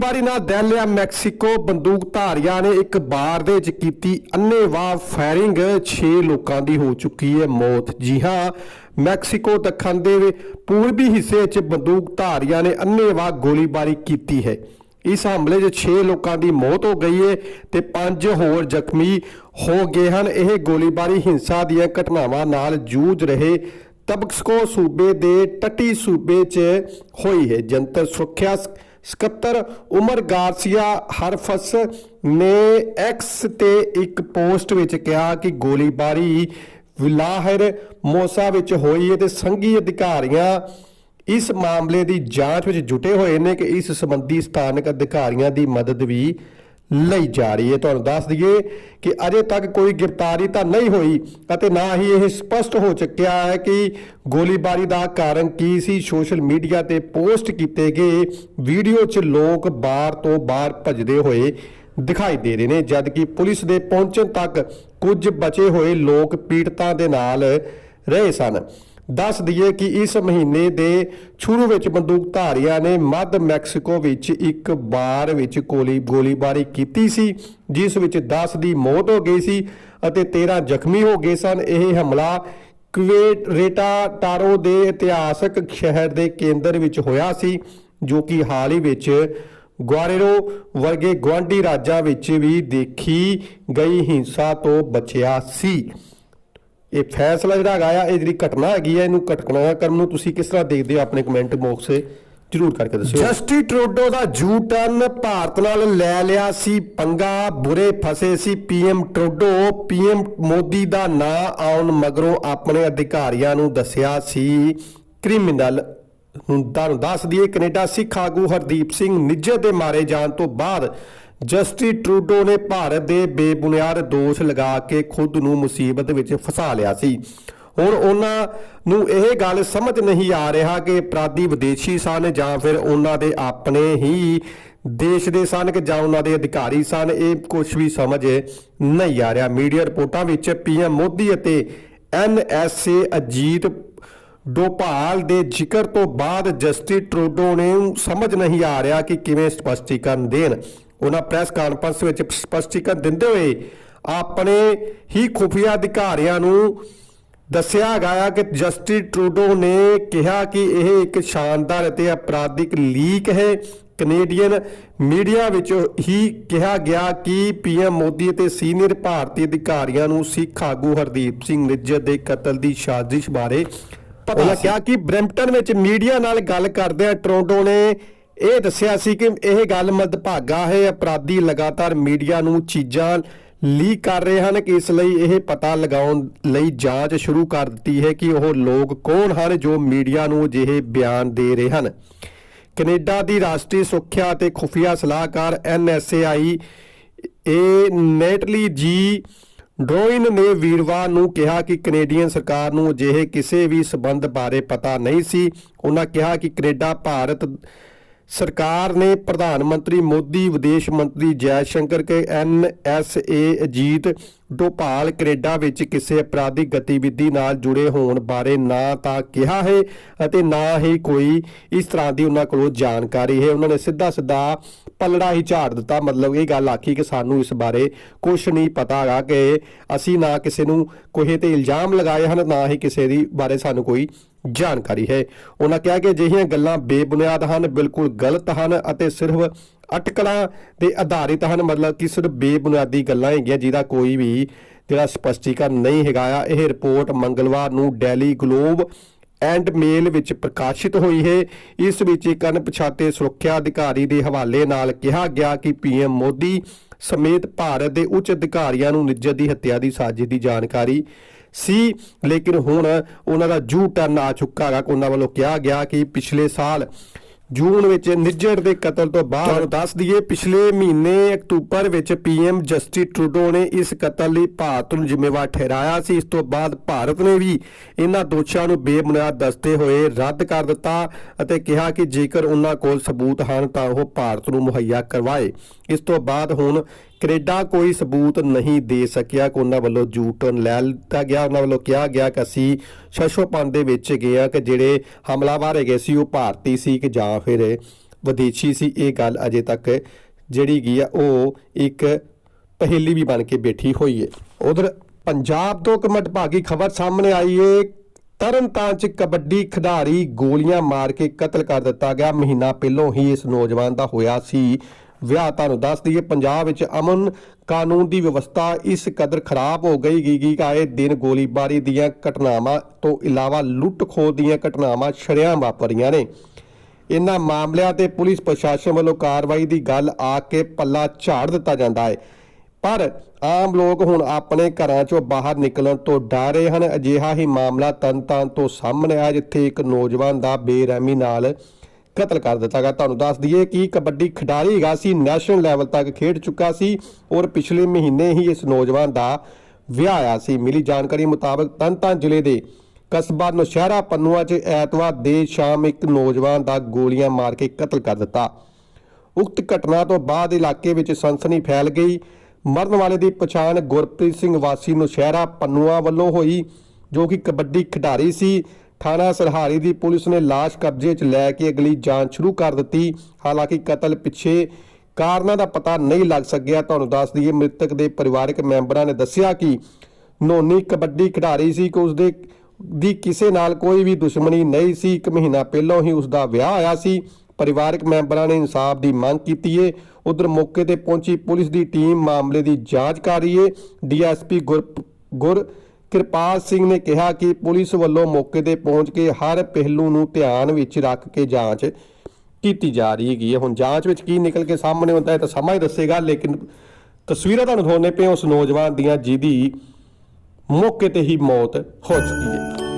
ਗੋਲੀਬਾਰੀ ਨਾਲ ਦਹਿਲਿਆ ਮੈਕਸੀਕੋ ਬੰਦੂਕਧਾਰੀਆਂ ਨੇ ਇੱਕ ਬਾਰ ਦੇ ਵਿੱਚ ਕੀਤੀ ਅੰਨ੍ਹੇਵਾਹ ਫਾਇਰਿੰਗ। 6 ਲੋਕਾਂ ਦੀ ਹੋ ਚੁੱਕੀ ਹੈ ਮੌਤ। ਜੀ ਹਾਂ, ਮੈਕਸੀਕੋ ਦੱਖਣ ਦੇ ਪੂਰਬੀ ਹਿੱਸੇ ਚ ਬੰਦੂਕਧਾਰੀਆਂ ਨੇ ਅੰਨ੍ਹੇਵਾਹ ਗੋਲੀਬਾਰੀ ਕੀਤੀ ਹੈ। ਇਸ ਹਮਲੇ 'ਚ 6 ਲੋਕਾਂ ਦੀ ਮੌਤ ਹੋ ਗਈ ਹੈ ਤੇ 5 ਹੋਰ ਜ਼ਖਮੀ ਹੋ ਗਏ ਹਨ। ਇਹ ਗੋਲੀਬਾਰੀ ਹਿੰਸਾ ਦੀਆਂ ਘਟਨਾਵਾਂ ਨਾਲ ਜੂਝ ਰਹੇ ਤਬਕਸਕੋ ਸੂਬੇ ਦੇ ਟੱਟੀ ਸੂਬੇ 'ਚ ਹੋਈ ਹੈ। ਜਨਤਰ ਸੁਰੱਖਿਆ ਸਕੱਤਰ ਉਮਰ ਗਾਰਸੀਆ ਹਰਫਸ ਨੇ ਐਕਸ ਤੇ ਇੱਕ ਪੋਸਟ ਵਿੱਚ ਕਿਹਾ ਕਿ ਗੋਲੀਬਾਰੀ ਵਿਲਾਹਿਰ ਮੋਸਾ ਵਿੱਚ ਹੋਈ ਹੈ ਤੇ ਸੰਘੀ ਅਧਿਕਾਰੀਆਂ ਇਸ ਮਾਮਲੇ ਦੀ ਜਾਂਚ ਵਿੱਚ ਜੁਟੇ ਹੋਏ ਨੇ ਕਿ ਇਸ ਸੰਬੰਧੀ ਸਥਾਨਕ ਅਧਿਕਾਰੀਆਂ ਦੀ ਮਦਦ ਵੀ ਲਈ ਜਾ ਰਹੀ ਹੈ। ਤੁਹਾਨੂੰ ਦੱਸ ਦਈਏ ਕਿ ਅਜੇ ਤੱਕ ਕੋਈ ਗ੍ਰਿਫਤਾਰੀ ਤਾਂ ਨਹੀਂ ਹੋਈ ਅਤੇ ਨਾ ਹੀ ਇਹ ਸਪਸ਼ਟ ਹੋ ਚੁੱਕਿਆ ਹੈ ਕਿ ਗੋਲੀਬਾਰੀ ਦਾ ਕਾਰਨ ਕੀ ਸੀ। ਸੋਸ਼ਲ ਮੀਡੀਆ ਤੇ ਪੋਸਟ ਕੀਤੇ ਗਏ ਵੀਡੀਓ 'ਚ ਲੋਕ ਬਾਹਰ ਤੋਂ ਬਾਹਰ ਭੱਜਦੇ ਹੋਏ ਦਿਖਾਈ ਦੇ ਰਹੇ ਨੇ, ਜਦਕਿ ਪੁਲਿਸ ਦੇ ਪਹੁੰਚਣ ਤੱਕ ਕੁਝ ਬਚੇ ਹੋਏ ਲੋਕ ਪੀੜਤਾਂ ਦੇ ਨਾਲ ਰਹੇ ਸਨ। ਦੱਸ ਦਈਏ ਕਿ ਇਸ ਮਹੀਨੇ ਦੇ ਸ਼ੁਰੂ ਵਿੱਚ ਬੰਦੂਕਧਾਰੀਆਂ ਨੇ ਮੱਧ ਮੈਕਸੀਕੋ ਵਿੱਚ ਇੱਕ ਬਾਰ ਵਿੱਚ ਗੋਲੀ, ਗੋਲੀਬਾਰੀ ਕੀਤੀ ਸੀ, ਜਿਸ ਵਿੱਚ 10 ਦੀ ਮੌਤ ਹੋ ਗਈ ਸੀ ਅਤੇ 13 ਜ਼ਖਮੀ ਹੋ ਗਏ ਸਨ। ਇਹ ਹਮਲਾ ਕੁਵੇਟਰੇਟਾ ਟਾਰੋ ਦੇ ਇਤਿਹਾਸਕ ਸ਼ਹਿਰ ਦੇ ਕੇਂਦਰ ਵਿੱਚ ਹੋਇਆ ਸੀ, ਜੋ ਕਿ ਹਾਲ ਹੀ ਵਿੱਚ ਗੁਆਰੇਰੋ ਵਰਗੇ ਗੁਆਂਢੀ ਰਾਜਾਂ ਵਿੱਚ ਵੀ ਦੇਖੀ ਗਈ ਹਿੰਸਾ ਤੋਂ ਬਚਿਆ ਸੀ। ਇਹ ਫੈਸਲਾ ਜਿਹੜਾ ਹੈਗਾ ਆ, ਇਹ ਜਿਹੜੀ ਘਟਨਾ ਹੈਗੀ ਆ, ਇਹਨੂੰ ਘਟਨਾ ਕਰਮ ਨੂੰ ਤੁਸੀਂ ਕਿਸ ਤਰ੍ਹਾਂ ਦੇਖਦੇ ਹੋ ਆਪਣੇ ਕਮੈਂਟ ਬਾਕਸ 'ਚ ਜਰੂਰ ਕਰਕੇ ਦੱਸਿਓ। ਜਸਟੀ ਟਰੂਡੋ ਦਾ ਜੂ ਟਰਨ ਭਾਰਤ ਨਾਲ ਲੈ ਲਿਆ ਸੀ, ਪੰਗਾ, ਬੁਰੇ ਫਸੇ ਸੀ। ਪੀਐਮ ਟਰੋਡੋ ਪੀਐਮ ਮੋਦੀ ਦਾ ਨਾਂ ਆਉਣ ਮਗਰੋਂ ਆਪਣੇ ਅਧਿਕਾਰੀਆਂ ਨੂੰ ਦੱਸਿਆ ਸੀ। ਕ੍ਰਿਮੀਨਲ ਹੁਣ ਤੁਹਾਨੂੰ ਦੱਸ ਦਈਏ, ਕੈਨੇਡਾ ਸਿੱਖ ਆਗੂ ਹਰਦੀਪ ਸਿੰਘ ਨਿੱਜਰ ਦੇ ਮਾਰੇ ਜਾਣ ਤੋਂ ਬਾਅਦ ਜਸਟਿਸ ਟਰੂਡੋ ਨੇ ਭਾਰਤ ਦੇ ਬੇਬੁਨਿਆਦ ਦੋਸ਼ ਲਗਾ ਕੇ ਖੁਦ ਨੂੰ ਮੁਸੀਬਤ ਵਿੱਚ ਫਸਾ ਲਿਆ ਸੀ। ਹੁਣ ਉਹਨਾਂ ਨੂੰ ਇਹ ਗੱਲ ਸਮਝ ਨਹੀਂ ਆ ਰਿਹਾ ਕਿ ਅਪਰਾਧੀ ਵਿਦੇਸ਼ੀ ਸਨ ਜਾਂ ਫਿਰ ਉਹਨਾਂ ਦੇ ਆਪਣੇ ਹੀ ਦੇਸ਼ ਦੇ ਸਨ ਕਿ ਜਾਂ ਉਹਨਾਂ ਦੇ ਅਧਿਕਾਰੀ ਸਨ, ਇਹ ਕੁਝ ਵੀ ਸਮਝ ਨਹੀਂ ਆ ਰਿਹਾ। ਮੀਡੀਆ ਰਿਪੋਰਟਾਂ ਵਿੱਚ ਪੀਐਮ ਮੋਦੀ ਅਤੇ ਐਨਐਸਏ ਅਜੀਤ ਡੋਪਾਲ ਦੇ ਜ਼ਿਕਰ ਤੋਂ ਬਾਅਦ ਜਸਟਿਸ ਟਰੂਡੋ ਨੇ ਸਮਝ ਨਹੀਂ ਆ ਰਿਹਾ ਕਿ ਕਿਵੇਂ ਸਪਸ਼ਟੀਕਰਨ ਦੇਣ। ਉਹਨਾਂ ਪ੍ਰੈਸ ਕਾਨਫਰੰਸ ਵਿੱਚ ਸਪਸ਼ਟੀਕਰਨ ਦਿੰਦੇ ਹੋਏ ਆਪਣੇ ਹੀ ਖੁਫੀਆ ਅਧਿਕਾਰੀਆਂ ਨੂੰ ਦੱਸਿਆ ਗਿਆ ਕਿ ਜਸਟਿਸ ਟਰੂਡੋ ਨੇ ਕਿਹਾ ਕਿ ਇਹ ਇੱਕ ਸ਼ਾਨਦਾਰ ਅਤੇ ਅਪਰਾਧਿਕ ਲੀਕ ਹੈ। ਕੈਨੇਡੀਅਨ ਮੀਡੀਆ ਵਿੱਚ ਹੀ ਕਿਹਾ ਗਿਆ ਕਿ ਪੀਐਮ ਮੋਦੀ ਅਤੇ ਸੀਨੀਅਰ ਭਾਰਤੀ ਅਧਿਕਾਰੀਆਂ ਨੂੰ ਸਿੱਖ ਆਗੂ ਹਰਦੀਪ ਸਿੰਘ ਨਿੱਜਰ ਦੇ ਕਤਲ ਦੀ ਸਾਜ਼ਿਸ਼ ਬਾਰੇ ਪਤਾ ਉਹਨਾਂ ਕਿਹਾ ਕਿ ਬ੍ਰੈਂਪਟਨ ਵਿੱਚ ਮੀਡੀਆ ਨਾਲ ਗੱਲ ਕਰਦਿਆਂ ਟੋਰਾਂਟੋ ਨੇ ਇਹ ਦੱਸਿਆ ਸੀ ਕਿ ਇਹ ਗੱਲ ਮਦਭਾਗਾ ਹੈ। ਅਪਰਾਧੀ ਲਗਾਤਾਰ ਮੀਡੀਆ ਨੂੰ ਚੀਜ਼ਾਂ ਲੀਕ ਕਰ ਰਹੇ ਹਨ, ਕਿ ਇਸ ਲਈ ਇਹ ਪਤਾ ਲਗਾਉਣ ਲਈ ਜਾਂਚ ਸ਼ੁਰੂ ਕਰ ਦਿੱਤੀ ਹੈ ਕਿ ਉਹ ਲੋਕ ਕੌਣ ਹਨ ਜੋ ਮੀਡੀਆ ਨੂੰ ਅਜਿਹੇ ਬਿਆਨ ਦੇ ਰਹੇ ਹਨ। ਕੈਨੇਡਾ ਦੀ ਰਾਸ਼ਟਰੀ ਸੁਰੱਖਿਆ ਅਤੇ ਖੁਫੀਆ ਸਲਾਹਕਾਰ ਐਨਐਸਏਆਈ ਏ ਨੇਟਲੀ ਜੀ ਡਰੋਇਨ ਨੇ ਵੀਰਵਾਰ ਨੂੰ ਕਿਹਾ ਕਿ ਕੈਨੇਡੀਅਨ ਸਰਕਾਰ ਨੂੰ ਅਜਿਹੇ ਕਿਸੇ ਵੀ ਸਬੰਧ ਬਾਰੇ ਪਤਾ ਨਹੀਂ ਸੀ। ਉਹਨਾਂ ਕਿਹਾ ਕਿ ਕੈਨੇਡਾ, ਭਾਰਤ ਸਰਕਾਰ ਨੇ ਪ੍ਰਧਾਨ ਮੰਤਰੀ ਮੋਦੀ ਵਿਦੇਸ਼ ਮੰਤਰੀ ਜੈ ਸ਼ੰਕਰ ਕੇ ਏ ਅਜੀਤ ਡੋਪਾਲ ਕੈਨੇਡਾ ਵਿੱਚ ਕਿਸੇ ਅਪਰਾਧਿਕ ਗਤੀਵਿਧੀ ਨਾਲ ਜੁੜੇ ਹੋਣ ਬਾਰੇ ਨਾ ਤਾਂ ਕਿਹਾ ਹੈ ਅਤੇ ਨਾ ਹੀ ਕੋਈ ਇਸ ਤਰ੍ਹਾਂ ਦੀ ਉਹਨਾਂ ਕੋਲੋਂ ਜਾਣਕਾਰੀ ਹੈ। ਉਹਨਾਂ ਨੇ ਸਿੱਧਾ ਸਿੱਧਾ ਪਲੜਾ ਹੀ ਝਾੜ ਦਿੱਤਾ। ਮਤਲਬ ਇਹ ਗੱਲ ਆਖੀ ਕਿ ਸਾਨੂੰ ਇਸ ਬਾਰੇ ਕੁਝ ਨਹੀਂ ਪਤਾ ਹੈਗਾ ਕਿ ਅਸੀਂ ਨਾ ਕਿਸੇ ਨੂੰ ਕੋਈ ਤੇ ਇਲਜ਼ਾਮ ਲਗਾਏ ਹਨ, ਨਾ ਹੀ ਕਿਸੇ ਦੀ ਬਾਰੇ ਸਾਨੂੰ ਕੋਈ ਜਾਣਕਾਰੀ ਹੈ। ਉਹਨਾਂ ਕਿਹਾ ਕਿ ਅਜਿਹੀਆਂ ਗੱਲਾਂ ਬੇਬੁਨਿਆਦ ਹਨ, ਬਿਲਕੁਲ ਗਲਤ ਹਨ ਅਤੇ ਸਿਰਫ ਅਟਕਲਾਂ ਤੇ ਆਧਾਰਿਤ ਹਨ। ਮਤਲਬ ਕਿ ਸਿਰਫ ਬੇਬੁਨਿਆਦੀ ਗੱਲਾਂ ਹੈਗੀਆਂ, ਜਿਹਦਾ ਕੋਈ ਵੀ ਜਿਹੜਾ ਸਪਸ਼ਟੀਕਰਨ ਨਹੀਂ ਹੈਗਾ ਆ। ਇਹ ਰਿਪੋਰਟ ਮੰਗਲਵਾਰ ਨੂੰ ਡੈਲੀ ਗਲੋਬ ਐਂਡ ਮੇਲ ਵਿੱਚ ਪ੍ਰਕਾਸ਼ਿਤ ਹੋਈ ਹੈ। ਇਸ ਵਿੱਚ ਇੱਕ ਅਣਪਛਾਤੇ ਸੁਰੱਖਿਆ ਅਧਿਕਾਰੀ ਦੇ ਹਵਾਲੇ ਨਾਲ ਕਿਹਾ ਗਿਆ ਕਿ ਪੀਐਮ ਮੋਦੀ ਸਮੇਤ ਭਾਰਤ ਦੇ ਉੱਚ ਅਧਿਕਾਰੀਆਂ ਨੂੰ ਨਿੱਜਰ ਦੀ ਹੱਤਿਆ ਦੀ ਸਾਜ਼ਿਸ਼ ਦੀ ਜਾਣਕਾਰੀ ਸੀ। ਲੇਕਿਨ ਹੁਣ ਉਹਨਾਂ ਦਾ ਜੂ ਟਰਨ ਆ ਚੁੱਕਾ ਹੈ ਉਹਨਾਂ ਵੱਲੋਂ ਕਿਹਾ ਗਿਆ ਕਿ ਪਿਛਲੇ ਸਾਲ ਜੂਨ ਵਿੱਚ ਨਿੱਜਰ ਦੇ ਕਤਲ ਤੋਂ ਬਾਅਦ ਤੁਹਾਨੂੰ ਦੱਸ ਦਈਏ, ਪਿਛਲੇ ਮਹੀਨੇ ਅਕਤੂਬਰ ਵਿੱਚ ਪੀਐਮ ਜਸਟਿਸ ਟਰੂਡੋ ਨੇ ਇਸ ਕਤਲ ਲਈ ਭਾਰਤ ਨੂੰ ਜ਼ਿੰਮੇਵਾਰ ਠਹਿਰਾਇਆ ਸੀ। ਇਸ ਤੋਂ ਬਾਅਦ ਭਾਰਤ ਨੇ ਵੀ ਇਹਨਾਂ ਦੋਸ਼ਾਂ ਨੂੰ ਬੇਬੁਨਿਆਦ ਦੱਸਦੇ ਹੋਏ ਰੱਦ ਕਰ ਦਿੱਤਾ ਅਤੇ ਕਿਹਾ ਕਿ ਜੇਕਰ ਉਹਨਾਂ ਕੋਲ ਸਬੂਤ ਹਨ ਤਾਂ ਉਹ ਭਾਰਤ ਨੂੰ ਮੁਹੱਈਆ ਕਰਵਾਏ। ਇਸ ਤੋਂ ਬਾਅਦ ਹੁਣ ਕੈਨੇਡਾ ਕੋਈ ਸਬੂਤ ਨਹੀਂ ਦੇ ਸਕਿਆ ਕਿ ਉਹਨਾਂ ਵੱਲੋਂ ਜੂ ਲੈ ਲਿੱਤਾ ਗਿਆ। ਉਹਨਾਂ ਵੱਲੋਂ ਕਿਹਾ ਗਿਆ ਕਿ ਅਸੀਂ ਸ਼ਸ਼ੋਪਨ ਦੇ ਵਿੱਚ ਗਏ ਆ ਕਿ ਜਿਹੜੇ ਹਮਲਾਵਰ ਹੈਗੇ ਸੀ ਉਹ ਭਾਰਤੀ ਸੀ ਕਿ ਜਾਂ ਫਿਰ ਵਿਦੇਸ਼ੀ ਸੀ ਇਹ ਗੱਲ ਅਜੇ ਤੱਕ ਜਿਹੜੀ ਗਈ ਆ, ਉਹ ਇੱਕ ਪਹੇਲੀ ਵੀ ਬਣ ਕੇ ਬੈਠੀ ਹੋਈ ਹੈ। ਉਧਰ ਪੰਜਾਬ ਤੋਂ ਇੱਕ ਮਟਭਾਗੀ ਖਬਰ ਸਾਹਮਣੇ ਆਈ ਏ। ਤਰਨਤਾਰਨ ਚ ਕਬੱਡੀ ਖਿਡਾਰੀ ਗੋਲੀਆਂ ਮਾਰ ਕੇ ਕਤਲ ਕਰ ਦਿੱਤਾ ਗਿਆ। ਮਹੀਨਾ ਪਹਿਲਾਂ ਹੀ ਇਸ ਨੌਜਵਾਨ ਦਾ ਹੋਇਆ ਸੀ। ਵਿਆਹ ਤੁਹਾਨੂੰ ਦੱਸ ਦਈਏ, ਪੰਜਾਬ ਵਿੱਚ ਅਮਨ ਕਾਨੂੰਨ ਦੀ ਵਿਵਸਥਾ ਇਸ ਕਦਰ ਖਰਾਬ ਹੋ ਗਈ। ਗੀ ਕਿ ਆਏ ਦਿਨ ਗੋਲੀਬਾਰੀ ਦੀਆਂ ਘਟਨਾਵਾਂ ਤੋਂ ਇਲਾਵਾ ਲੁੱਟ ਖੋਹ ਦੀਆਂ ਘਟਨਾਵਾਂ ਸ਼ਰੇਆਮ ਵਾਪਰੀਆਂ ਨੇ। ਇਹਨਾਂ ਮਾਮਲਿਆਂ ਤੇ ਪੁਲਿਸ ਪ੍ਰਸ਼ਾਸਨ ਵੱਲੋਂ ਕਾਰਵਾਈ ਦੀ ਗੱਲ ਆ ਕੇ ਪੱਲਾ ਝਾੜ ਦਿੱਤਾ ਜਾਂਦਾ ਹੈ। ਪਰ ਆਮ ਲੋਕ ਹੁਣ ਆਪਣੇ ਘਰਾਂ ਚੋਂ ਬਾਹਰ ਨਿਕਲਣ ਤੋਂ ਡਰ ਰਹੇ ਹਨ। ਅਜਿਹਾ ਹੀ ਮਾਮਲਾ ਤਨਤਾਨ ਤੋਂ ਸਾਹਮਣੇ ਆਇਆ, ਜਿੱਥੇ ਇੱਕ ਨੌਜਵਾਨ ਦਾ ਬੇਰਹਿਮੀ ਨਾਲ ਕਤਲ ਕਰ ਦਿੱਤਾ ਗਿਆ। ਤੁਹਾਨੂੰ ਦੱਸ ਦਈਏ ਕਿ ਕਬੱਡੀ ਖਿਡਾਰੀ ਹੈਗਾ ਸੀ, ਨੈਸ਼ਨਲ ਲੈਵਲ ਤੱਕ ਖੇਡ ਚੁੱਕਾ ਸੀ ਔਰ ਪਿਛਲੇ ਮਹੀਨੇ ਹੀ ਇਸ ਨੌਜਵਾਨ ਦਾ ਵਿਆਹ ਆਇਆ ਸੀ। ਮਿਲੀ ਜਾਣਕਾਰੀ ਮੁਤਾਬਕ ਤਨਤਾਨ ਜ਼ਿਲ੍ਹੇ ਦੇ ਕਸਬਾ ਨੌਸ਼ਹਿਰਾ ਪੰਨੂਆ 'ਚ ਐਤਵਾਰ ਦੇ ਸ਼ਾਮ ਇੱਕ ਨੌਜਵਾਨ ਦਾ ਗੋਲੀਆਂ ਮਾਰ ਕੇ ਕਤਲ ਕਰ ਦਿੱਤਾ। ਉਕਤ ਘਟਨਾ ਤੋਂ ਬਾਅਦ ਇਲਾਕੇ ਵਿੱਚ ਸਨਸਨੀ ਫੈਲ ਗਈ। ਮਰਨ ਵਾਲੇ ਦੀ ਪਛਾਣ ਗੁਰਪ੍ਰੀਤ ਸਿੰਘ ਵਾਸੀ ਨੌਸ਼ਹਿਰਾ ਪੰਨੂਆ ਵੱਲੋਂ ਹੋਈ, ਜੋ ਕਿ ਕਬੱਡੀ ਖਿਡਾਰੀ ਸੀ। ਥਾਣਾ ਸਰਹਾਰੀ ਦੀ ਪੁਲਿਸ ਨੇ ਲਾਸ਼ ਕਬਜ਼ੇ 'ਚ ਲੈ ਕੇ ਅਗਲੀ ਜਾਂਚ ਸ਼ੁਰੂ ਕਰ ਦਿੱਤੀ। ਹਾਲਾਂਕਿ ਕਤਲ ਪਿੱਛੇ ਕਾਰਨਾਂ ਦਾ ਪਤਾ ਨਹੀਂ ਲੱਗ ਸਕਿਆ। ਤੁਹਾਨੂੰ ਦੱਸ ਦਈਏ, ਮ੍ਰਿਤਕ ਦੇ ਪਰਿਵਾਰਕ ਮੈਂਬਰਾਂ ਨੇ ਦੱਸਿਆ ਕਿ ਨੋਨੀ ਕਬੱਡੀ ਖਿਡਾਰੀ ਸੀ ਕਿ ਉਸਦੇ ਦੀ ਕਿਸੇ ਨਾਲ ਕੋਈ ਵੀ ਦੁਸ਼ਮਣੀ ਨਹੀਂ ਸੀ। ਇੱਕ ਮਹੀਨਾ ਪਹਿਲਾਂ ਹੀ ਉਸਦਾ ਵਿਆਹ ਆਇਆ ਸੀ। ਪਰਿਵਾਰਕ ਮੈਂਬਰਾਂ ਨੇ ਇਨਸਾਫ ਦੀ ਮੰਗ ਕੀਤੀ ਏ। ਉਧਰ ਮੌਕੇ ਤੇ ਪਹੁੰਚੀ ਪੁਲਿਸ ਦੀ ਟੀਮ ਮਾਮਲੇ ਦੀ ਜਾਂਚ ਕਰ ਰਹੀ ਏ। ਡੀਐਸਪੀ ਗੁਰ ਗੁਰ ਕਿਰਪਾਲ ਸਿੰਘ ਨੇ ਕਿਹਾ ਕਿ ਪੁਲਿਸ ਵੱਲੋਂ ਮੌਕੇ ਤੇ ਪਹੁੰਚ ਕੇ ਹਰ ਪਹਿਲੂ ਨੂੰ ਧਿਆਨ ਵਿੱਚ ਰੱਖ ਕੇ ਜਾਂਚ ਕੀਤੀ ਜਾ ਰਹੀ ਹੈਗੀ ਹੈ ਹੁਣ ਜਾਂਚ ਵਿੱਚ ਕੀ ਨਿਕਲ ਕੇ ਸਾਹਮਣੇ ਆਉਂਦਾ ਹੈ ਤਾਂ ਸਮਾਂ ਹੀ ਦੱਸੇਗਾ, ਲੇਕਿਨ ਤਸਵੀਰਾਂ ਤੁਹਾਨੂੰ ਦਿਖਾਉਂਦੇ ਪਏ ਉਸ ਨੌਜਵਾਨ ਦੀਆਂ ਜਿਹਦੀ ਮੌਕੇ ਤੇ ਹੀ ਮੌਤ ਹੋ ਚੁੱਕੀ ਹੈ